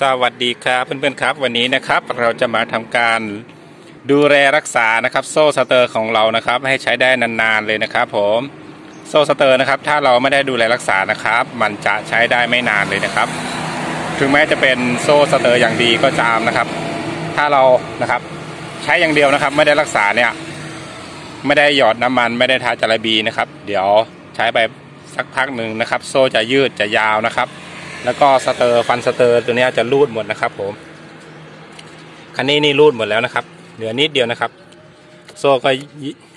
สวัสดีครับเพื่อนๆครับ วันนี้นะครับเราจะมาทำการดูแลรักษานะครับ โซ่สเตอร์ของเรานะครับ ให้ใช้ได้นานๆเลยนะครับ ผมโซ่สเตอร์นะครับ ถ้าเราไม่ได้ดูแลรักษานะครับ มันจะใช้ได้ไม่นานเลยนะครับ ถึงแม้จะเป็นโซ่สเตอร์อย่างดีก็ตามนะครับ ถ้าเรานะครับใช้อย่างเดียวนะครับ ไม่ได้รักษาเนี่ย ไม่ได้หยอดน้ำมัน ไม่ได้ทาจาระบีนะครับ เดี๋ยวใช้ไปสักพักหนึ่งนะครับ โซ่จะยืดจะยาวนะครับ แล้วก็สเตอร์ฟันสเตอร์ตัวนี้จะรูดหมดนะครับ ผม คันนี้นี่รูดหมดแล้วนะครับ เหลือนิดเดียวนะครับ โซ่ก็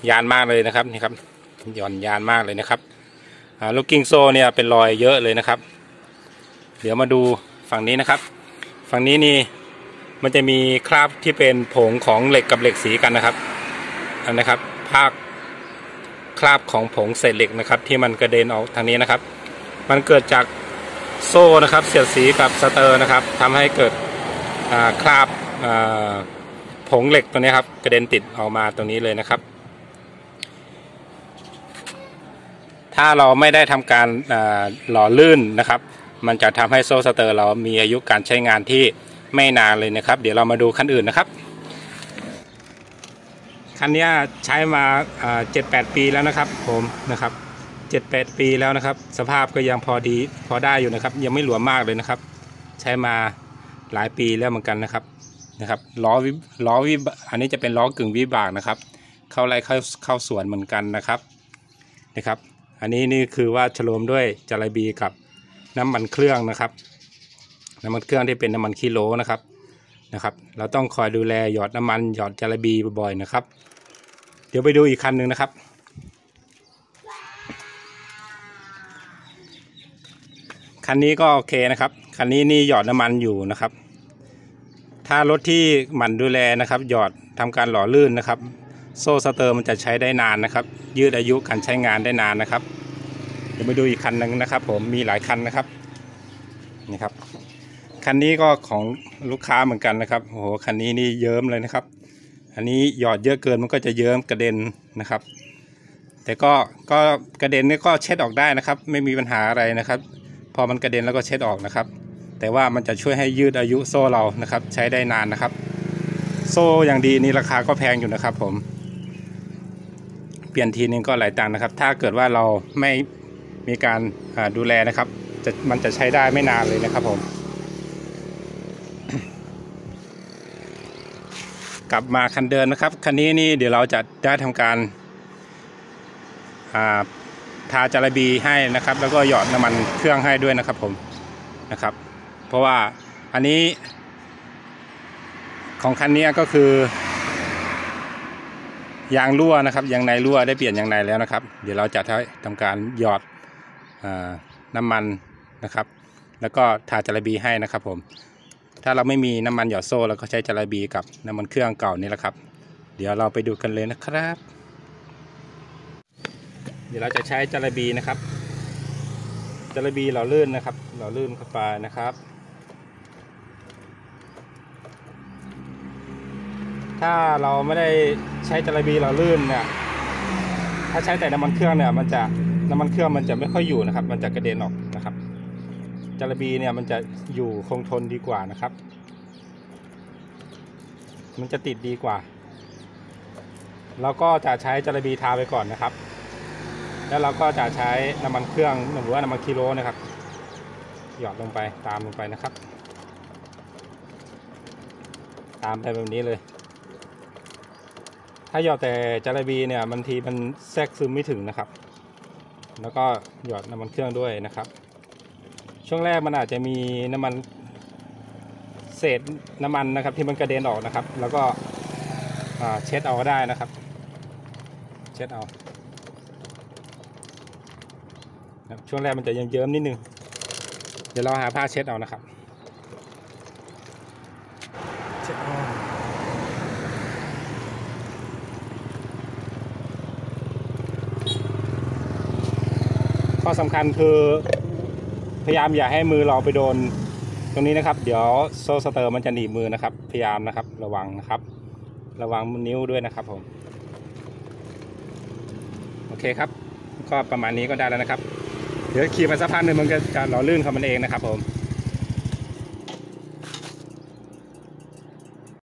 ยานมากเลยนะครับนี่ครับหย่อนยานมากเลยนะครับลูกกิ้งโซ่เนี่ยเป็นรอยเยอะเลยนะครับ เดี๋ยวมาดูฝั่งนี้นะครับ ฝั่งนี้นี่มันจะมีคราบที่เป็นผงของเหล็กกับเหล็กสีกันนะครับอันนะครับภาคคราบของผงเศษเหล็กนะครับ ที่มันกระเด็นออกทางนี้นะครับ มันเกิดจาก โซ่นะครับเสียดสีกับสเตอร์นะครับทำให้เกิดคราบผงเหล็กตัวนี้ครับกระเด็นติดออกมาตรงนี้เลยนะครับ ถ้าเราไม่ได้ทำการหล่อลื่นนะครับ มันจะทำให้โซ่สเตอร์ เรามีอายุการใช้งานที่ไม่นานเลยนะครับ เดี๋ยวเรามาดูคันอื่นนะครับคันนี้ใช้มาเจ็ดแปดปีแล้วนะครับผมนะครับ เจ็ดแปดปีแล้วนะครับ สภาพก็ยังพอดีพอได้อยู่นะครับ ยังไม่หลวมมากเลยนะครับ ใช้มาหลายปีแล้วเหมือนกันนะครับนะครับล้อวิล้อวิอันนี้จะเป็นล้อกึ่งวิบากนะครับ เข้าไรเข้าเข้าสวนเหมือนกันนะครับนะครับ อันนี้นี่คือว่าฉโลมด้วยจาระบีกับน้ำมันเครื่องนะครับ น้ำมันเครื่องที่เป็นน้ำมันคิโลนะครับนะครับ เราต้องคอยดูแลหยอดน้ำมันหยอดจาระบีบ่อยๆนะครับ เดี๋ยวไปดูอีกคันหนึ่งนะครับ คันนี้ก็โอเคนะครับ คันนี้นี่หยอดน้ำมันอยู่นะครับ ถ้ารถที่หมั่นดูแลนะครับ หยอดทำการหล่อลื่นนะครับ โซ่สเตอร์มันจะใช้ได้นานนะครับ ยืดอายุการใช้งานได้นานนะครับ เดี๋ยวมาดูอีกคันหนึ่งนะครับ ผมมีหลายคันนะครับนี่ครับคันนี้ก็ของลูกค้าเหมือนกันนะครับโอ้โหคันนี้นี่เยิ้มเลยนะครับ อันนี้หยอดเยอะเกินมันก็จะเยิ้มกระเด็นนะครับ แต่ก็ก็กระเด็นนี่ก็เช็ดออกได้นะครับ ไม่มีปัญหาอะไรนะครับ อมันกระเด็นแล้วก็เช็ดออกนะครับ แต่ว่ามันจะช่วยให้ยืดอายุโซ่เรานะครับ ใช้ได้นานนะครับ โซ่อย่างดีนี่ราคาก็แพงอยู่นะครับ ผมเปลี่ยนทีนึงก็หลายตังค์นะครับ ถ้าเกิดว่าเราไม่มีการดูแลนะครับจะมันจะใช้ได้ไม่นานเลยนะครับ ผม กลับมาคันเดินนะครับ คันนี้นี่เดี๋ยวเราจะได้ทำการ ทาจาระบีให้นะครับ แล้วก็หยอดน้ำมันเครื่องให้ด้วยนะครับผมนะครับ เพราะว่าอันนี้ ของคันนี้ก็คือยางรั่วนะครับยางในรั่วได้เปลี่ยนยางในแล้วนะครับ เดี๋ยวเราจะทำการหยอดอน้ำมันนะครับ แล้วก็ทาจาระบีให้นะครับผม ถ้าเราไม่มีน้ำมันหยอดโซ่เราก็ใช้จาระบีกับน้ำมันเครื่องเก่านี่แหละครับ เดี๋ยวเราไปดูกันเลยนะครับ เดี๋ยวเราจะใช้จาระบีนะครับจาระบีเราลื่นนะครับ เราลื่นเข้าไปนะครับ ถ้าเราไม่ได้ใช้จาระบีเราลื่นเนี่ยถ้าใช้แต่น้ำมันเครื่องเนี่ยมันจะน้ำมันเครื่องมันจะไม่ค่อยอยู่นะครับ มันจะกระเด็นออกนะครับจาระบีเนี่ยมันจะอยู่คงทนดีกว่านะครับ มันจะติดดีกว่าเราก็จะใช้จาระบีทาไปก่อนนะครับ แล้วเราก็จะใช้น้ำมันเครื่องหรือว่าน้ำมันกิโลนะครับ หยอดลงไปตามลงไปนะครับ ตามไปแบบนี้เลย ถ้าหยอดแต่จาระบีเนี่ยบางทีมันแทรกซึมไม่ถึงนะครับ แล้วก็หยอดน้ำมันเครื่องด้วยนะครับ ช่วงแรกมันอาจจะมีน้ำมันเศษน้ำมันนะครับที่มันกระเด็นออกนะครับ แล้วก็เช็ดเอาได้นะครับ เช็ดเอา ช่วงแรกมันจะยังเยิ้มนิดนึง เดี๋ยวเราหาผ้าเช็ดเอานะครับเช็ดเอาข้อสำคัญคือพยายามอย่าให้มือเราไปโดนตรงนี้นะครับ เดี๋ยวโซ่สเตอร์มันจะหนีบมือนะครับ พยายามนะครับ ระวังนะครับ ระวังนิ้วด้วยนะครับผมโอเคครับ ก็ประมาณนี้ก็ได้แล้วนะครับ เดี๋ยวขี่ไปสักพักหนึ่งมันก็จะหล่อลื่นของมันเองนะครับผม